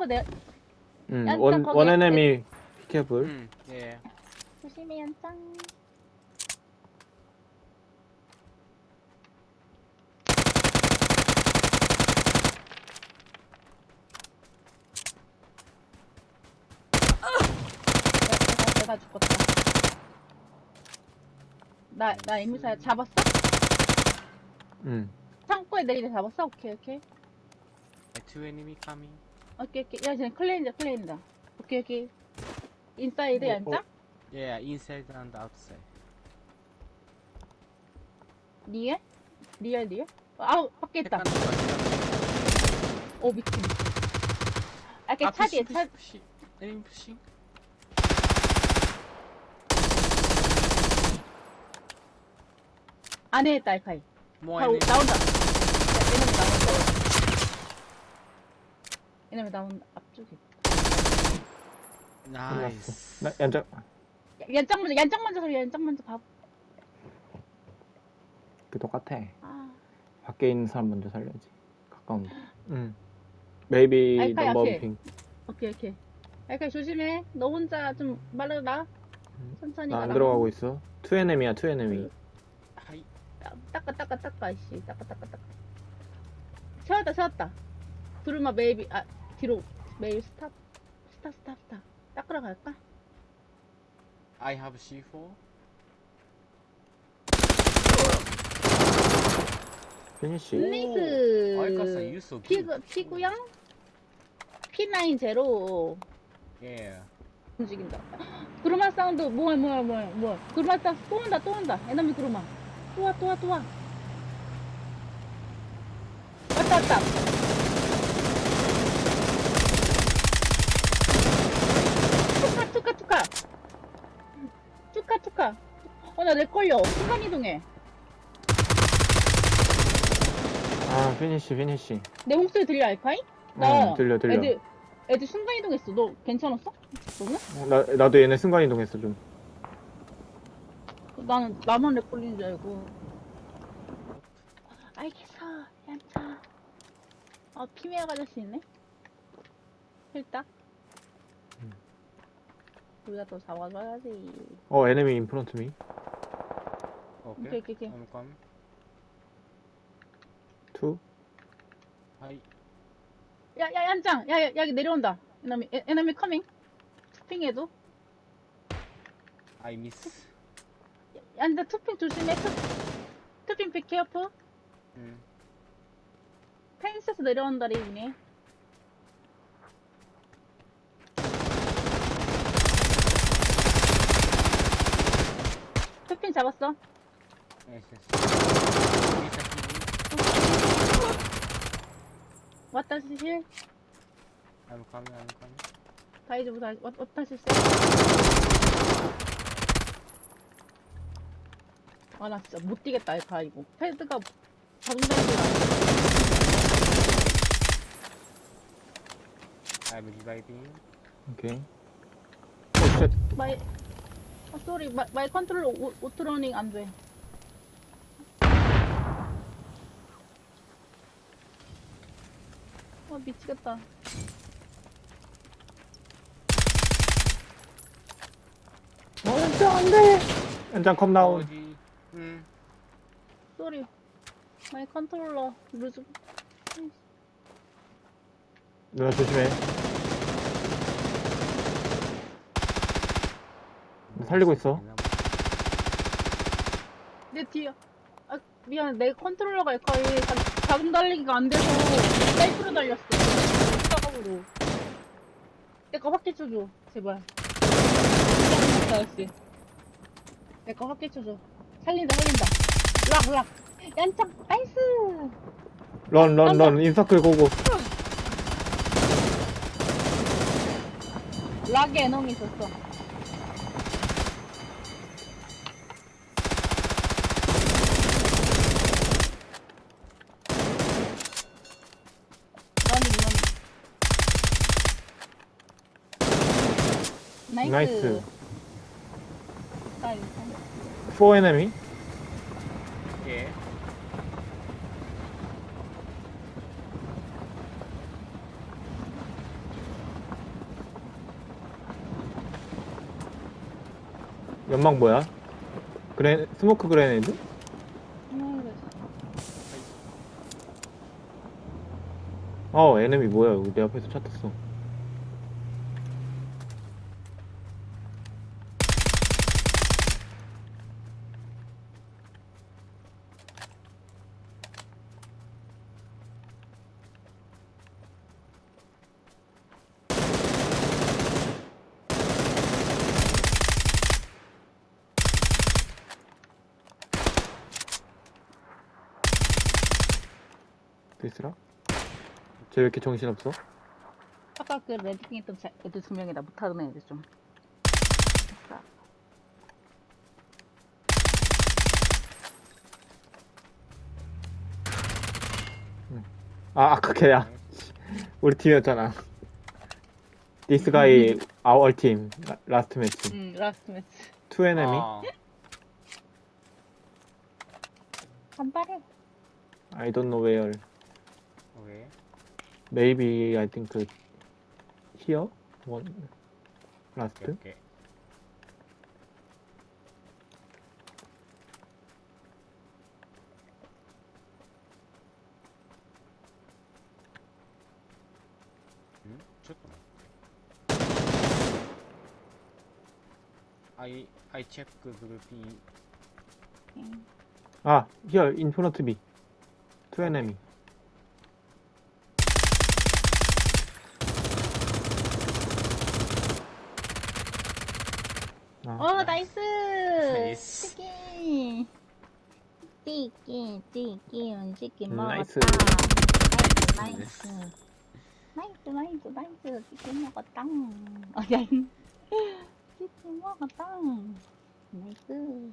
거 내, 음, 얀짱 원, 거기 원 에네미 피케블. 음, 예. 조심해, 연짱. 내가, 내가 죽었다. 나, 나 이미사 잡았어? 음. 창고에 내리게 잡았어? 오케이, 오케이. Two enemy coming. 오케이, 오케이. 야, 쟤는 클레인자, 클레인자. 오케이, 오케이. 인사이드 어, 연짱? Yeah, inside and outside. 리얼? 리얼, 리얼? 아우, 밖에 있다. Second one. 오, 미친. 아, 이렇게 아, 차 뒤에, 차, push. Enemy pushing. 안에 있다, 알카이. 바로 enemy. 나온다. 야, 얘네미 나온다. 얘네미 나온 앞쪽에. Nice. 나, 얀짱. 야, 연장 먼저, 연장 먼저 살려, 연장 먼저 봐. 그 똑같아. 아, 밖에 있는 사람 먼저 살려야지. 가까운데. 음. Maybe 알카이 넘버 앞에. 핑. 오케이, 오케이. 알카이 조심해. 너 혼자 좀 말르라. 천천히 나 안 가라. 들어가고 있어. 투 에네미야, 투 에네미. 하이. 야, 닦아, 닦아, 닦아, 이씨. 닦아, 닦아, 닦아. 세웠다, 세웠다. 두루마 메이비, 아, 뒤로. 메일 스탑. 스탑, 스탑, 스탑. 닦으러 갈까? I have C4. 피니쉬. 나이스. 알카사. 피구, 피구양? P9 제로. Yeah. 움직인다. 구르마 사운드, 뭐야, 뭐야, 뭐야, 뭐야. 구르마 사운드 또 온다, 또 온다. 에너미 구르마. 또 와, 또 와, 또 와. 왔다, 왔다. 투카, 투카, 투카. 투카, 투카. 어, 나 렉 걸려. 순간 이동해. 아, 피니쉬, 피니쉬. 내 목소리 들려, 알파이? 나 응, 들려, 들려. 애들, 애들 순간 이동했어. 너 괜찮았어? 너는? 어, 나, 나도 얘네 순간이동했어, 좀. 나는 나만 렉 걸리는 줄 알고. 알겠어, 얌차. 아, 피메아 아저씨 있네? 일단. 음. 우리가 또 잡아줘야지. 어, 에네미 인프 런트 미. Okay. 오케이, 오케이, 오케이. I'm coming. 투. 하이. 야, 야, 얌짱! 야, 야, 여기 내려온다. 에너미, 에, 에너미 커밍. 투핑해도. I miss. 얌짱 투핑 조심해. 투, 투핑 비 케어프. 음. 펜스에서 내려온다, 레이네. 투핑 잡았어. Yes, yes. 왔다, 시 실. I'm coming, I'm coming. 다이즈 보다, 왔, 왔다, 시 실. 아, 나 진짜 못 뛰겠다, 알파, 이거. 패드가 자동장치가 I'm reviving. 오케이. 마이, 아, 쏘리, 마, 마이 컨트롤러 오, 오토러닝 안 돼. 미치겠다. 어, 얀짱, 안 돼! 얀짱 컵 나온. 어디? 음. 쏘리. 마이 컨트롤러 루즈. 누나 조심해. 살리고 있어. 내 뒤에. 아, 미안. 내 컨트롤러가 거의 자- 자동 달리기가 안 돼서 셀프로 달렸어. 사각으로. 내거 확대 쳐줘. 제발. 역시. 내거 확대 쳐줘. 살린다, 살린다. 락, 락. 얀짱, 나이스! 런, 런, 런. 인서클 고고. 락에 에너미 있었어. 나이스. 나이스. 나 4nmi 예. 연막 뭐야? 그레 스모크 그레네이드? 생각해보자. 어, enemy 뭐야? 여기 내 앞에서 차 탔어. 데스라? 쟤 왜 이렇게 정신없어? 아까 그 레드킹 했던 자- 애들 두 명이다. 못하는 애들 좀. 아 아까 걔야 우리 팀이었잖아 This guy our team 라- last match 응, 라스트 매치. two enemy 아, 간발해. I don't know where 오케이. maybe I think here one last 오케이, 오케이. 응? 잠깐만. I I check 그 B 응. 아 here in front me two enemy 어, 나이스! 나이스. 치킨! 치킨, 치킨, 치킨 먹었다. 나이스. 나이스, 나이스. 나이스, 나이스, 나이스. 치킨 먹었다. 아, 야, 치킨 먹었다. 나이스.